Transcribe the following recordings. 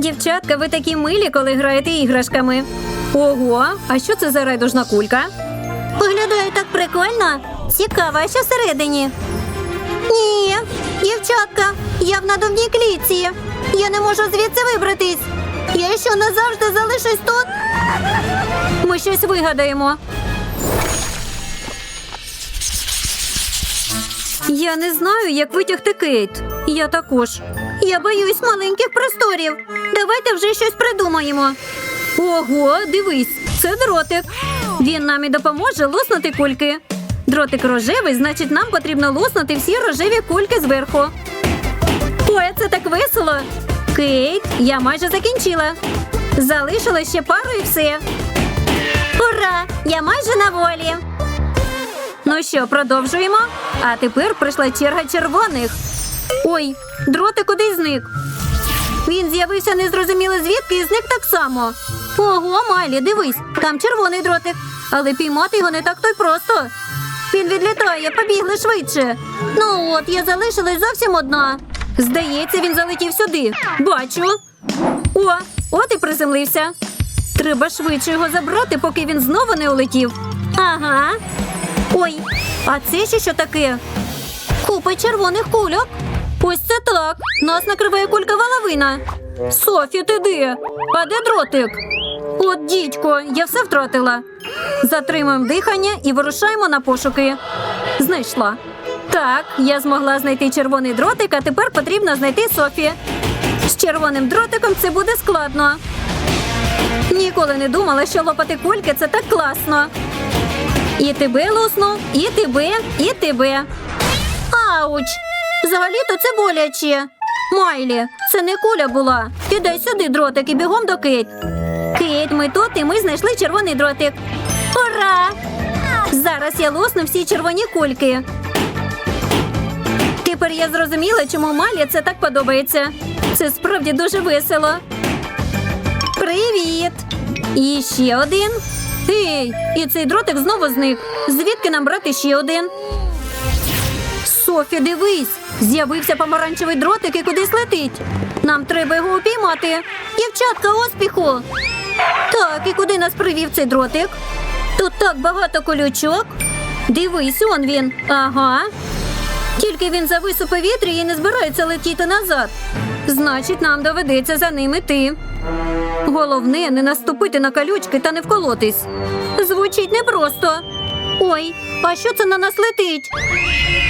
Дівчатка, ви такі милі, коли граєте іграшками. Ого, а що це за райдужна кулька? Виглядає так прикольно. Цікаво, а що всередині? Ні, дівчатка, я в надувній клітці. Я не можу звідси вибратись. Я що назавжди залишусь тут? Ми щось вигадаємо. Я не знаю, як витягти Кейт. Я також. Я боюсь маленьких просторів. Давайте вже щось придумаємо. Ого, дивись, це дротик. Він нам і допоможе луснути кульки. Дротик рожевий, значить, нам потрібно луснути всі рожеві кульки зверху. Ой, це так весело. Кейт, я майже закінчила. Залишилось ще пару і все. Ура! Я майже на волі. Ну що, продовжуємо? А тепер прийшла черга червоних. Ой, дротик кудись зник. Він з'явився незрозуміло звідки і зник так само. Ого, Майлі, дивись, там червоний дротик, але піймати його не так то й просто. Він відлітає, побігли швидше. Ну от, я залишилась зовсім одна. Здається, він залетів сюди. Бачу. О, от і приземлився. Треба швидше його забрати, поки він знову не улетів. Ага. Ой, а це ще що таке? Купа червоних кульок. Ось це так. Нас накриває кулькова лавина. Софі, ти де? А де дротик? От дідько, я все втратила. Затримуємо дихання і вирушаємо на пошуки. Знайшла. Так, я змогла знайти червоний дротик, а тепер потрібно знайти Софі. З червоним дротиком це буде складно. Ніколи не думала, що лопати кульки це так класно. І тебе луснув, і тебе, і тебе. Ауч! Взагалі-то це боляче. Майлі, це не куля була. Кидай сюди дротик і бігом до Кейт. Кейт, ми тут, і ми знайшли червоний дротик. Ура! Зараз я лусну всі червоні кульки. Тепер я зрозуміла, чому Малі це так подобається. Це справді дуже весело. Привіт! І ще один. Ей, і цей дротик знову зник. Звідки нам брати ще один? Софі, дивись! З'явився помаранчевий дротик і кудись летить. Нам треба його упіймати. Дівчатка, успіху! Так, і куди нас привів цей дротик? Тут так багато колючок. Дивись, он він. Ага. Тільки він завис у повітрі і не збирається летіти назад. Значить, нам доведеться за ним іти. Головне не наступити на колючки та не вколотись. Звучить непросто. Ой, а що це на нас летить?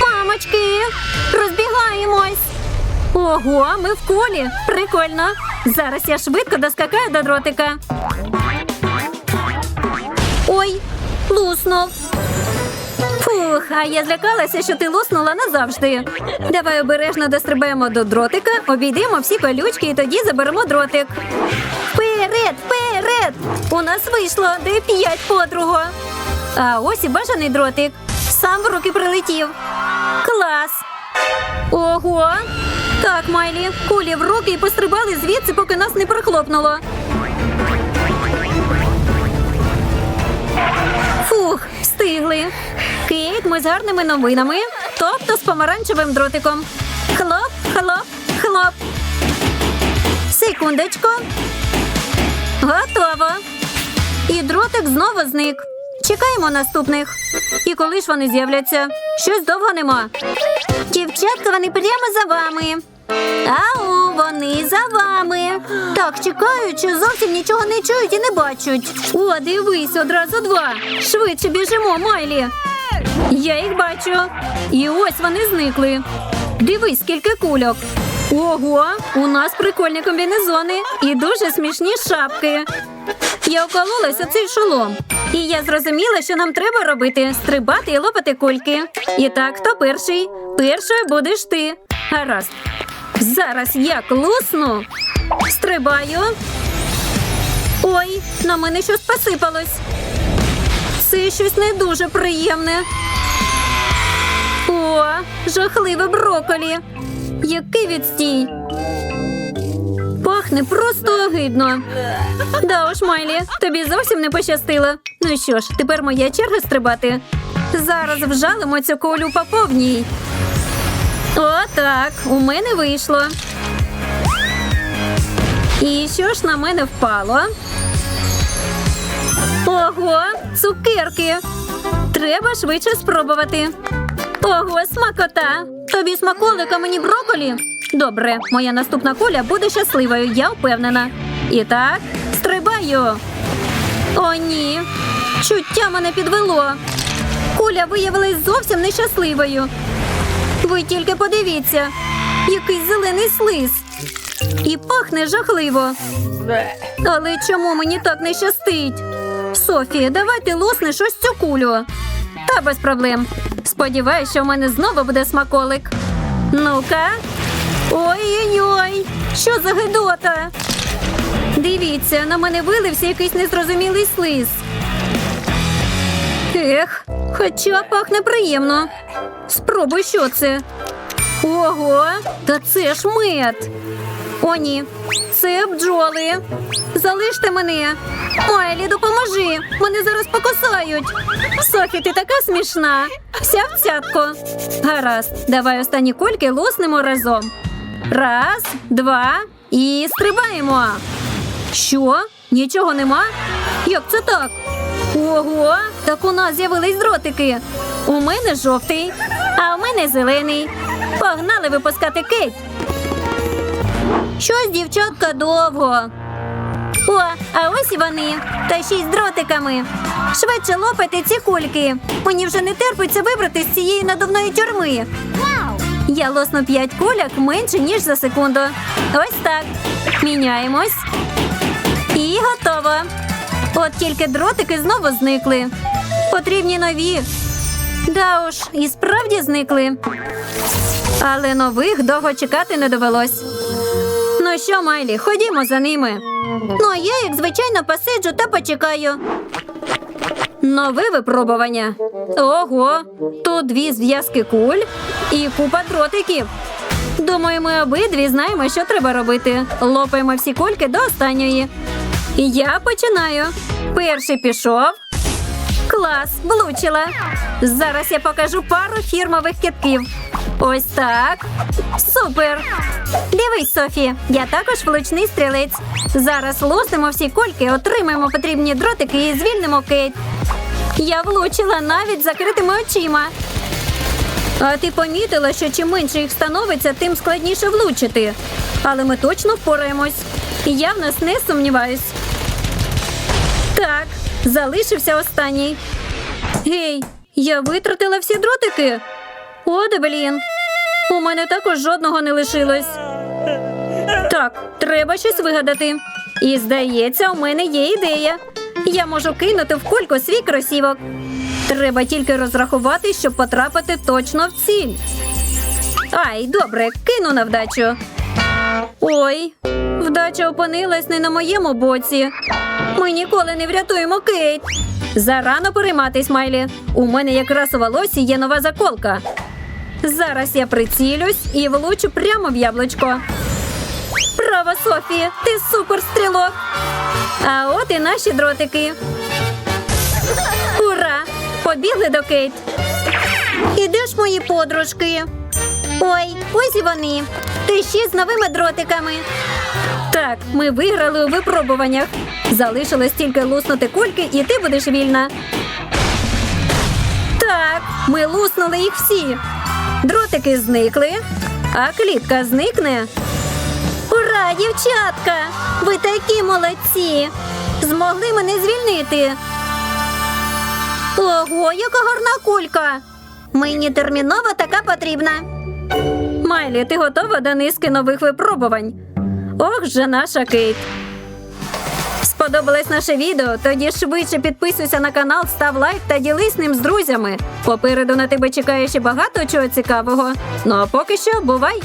Мамочки, розбігаємось. Ого, ми в колі. Прикольно. Зараз я швидко доскакаю до дротика. Ой, луснув. Фух, а я злякалася, що ти луснула назавжди. Давай обережно дострибаємо до дротика, обійдемо всі колючки і тоді заберемо дротик. Вперед, вперед! У нас вийшло де п'ять подруго. А ось і бажаний дротик. Сам в руки прилетів. Клас! Ого! Так, Майлі, кулі в руки і пострибали звідси, поки нас не прихлопнуло. Фух, встигли. Кейт, ми з гарними новинами, тобто з помаранчевим дротиком. Хлоп, хлоп, хлоп. Секундочку. Готово. І дротик знову зник. Чекаємо наступних. І коли ж вони з'являться? Щось довго нема. Дівчатка, вони прямо за вами. Ау, вони за вами. Так, чекають, що зовсім нічого не чують і не бачать. О, дивись, одразу два. Швидше біжимо, Майлі. Я їх бачу. І ось вони зникли. Дивись, скільки кульок. Ого, у нас прикольні комбінезони і дуже смішні шапки. Я окололася цей шолом. І я зрозуміла, що нам треба робити стрибати і лопати кульки. І так, хто перший? Першою будеш ти. Гаразд. Зараз я клусну. Стрибаю. Ой, на мене щось посипалось. Це щось не дуже приємне. О, жахливе броколі. Який відстій. Пахне просто огидно. Да уж, Майлі, тобі зовсім не пощастило. Ну що ж, тепер моя черга стрибати. Зараз вжалимо цю колю по повній. О, так, у мене вийшло. І що ж на мене впало? Ого, цукерки. Треба швидше спробувати. Ого, смакота! Тобі смаколика мені броколі? Добре, моя наступна куля буде щасливою, я впевнена. І так, стрибаю. О, ні. Чуття мене підвело. Куля виявилась зовсім нещасливою. Ви тільки подивіться, який зелений слиз. І пахне жахливо. Але чому мені так не щастить? Софія, давай ти луснеш ось цю кулю. Та без проблем. Сподіваюсь, що в мене знову буде смаколик. Ну-ка. Ой-ой-ой, що за гидота? Дивіться, на мене вилився якийсь незрозумілий слиз. Ех, хоча пахне приємно. Спробуй, що це. Ого, та це ж мед. О, ні, це бджоли. Залиште мене. Майлі, допоможи. Мене зараз покусають. Софі, ти така смішна. Вся в цятку. Гаразд, давай останні кульки луснемо разом. Раз, два і стрибаємо. Що? Нічого нема? Як це так? Ого, так у нас з'явились дротики. У мене жовтий, а у мене зелений. Погнали випускати кейт. Щось дівчатка довго. О, а ось і вони. Та ще й з дротиками. Швидше лопайте ці кульки. Мені вже не терпиться вибрати з цієї надувної тюрми. Я лосну п'ять куляк менше, ніж за секунду. Ось так. Міняємось. І готово. От тільки дротики знову зникли. Потрібні нові. Да уж, і справді зникли. Але нових довго чекати не довелось. Ну що, Майлі, ходімо за ними. Ну, а я, як звичайно, посиджу та почекаю. Нове випробування. Ого, тут дві зв'язки куль і купа дротиків. Думаю, ми обидві знаємо, що треба робити. Лопаємо всі кульки до останньої. Я починаю. Перший пішов. Клас, влучила. Зараз я покажу пару фірмових китків. Ось так. Супер. Дивись, Софі, я також влучний стрілець. Зараз луснемо всі кульки, отримаємо потрібні дротики і звільнимо Кейт. Я влучила навіть закритими очима. А ти помітила, що чим менше їх становиться, тим складніше влучити. Але ми точно впораємось. Я в нас не сумніваюсь. Так, залишився останній. Гей, я витратила всі дротики. О, де блін. У мене також жодного не лишилось. Так, треба щось вигадати. І здається, у мене є ідея. Я можу кинути в кульку свій кросівок. Треба тільки розрахувати, щоб потрапити точно в ціль. Ай, добре, кину на вдачу. Ой, вдача опинилась не на моєму боці. Ми ніколи не врятуємо Кейт. Зарано перейматись, Майлі. У мене якраз у волосі є нова заколка. Зараз я прицілюсь і влучу прямо в яблучко. Браво, Софі! Ти суперстрілок! А от і наші дротики. Ура! Побігли до Кейт. І де ж мої подружки? Ой, ось і вони. Ти ще з новими дротиками. Так, ми виграли у випробуваннях. Залишилось тільки луснути кульки, і ти будеш вільна. Так, ми луснули їх всі. Дротики зникли, а клітка зникне. Ура, дівчатка! Ви такі молодці! Змогли мене звільнити. Ого, яка гарна кулька! Мені терміново така потрібна. Майлі, ти готова до низки нових випробувань? Ох же наша Кейт. Сподобалось наше відео? Тоді швидше підписуйся на канал, став лайк та ділись ним з друзями. Попереду на тебе чекає ще багато чого цікавого. Ну а поки що, бувай!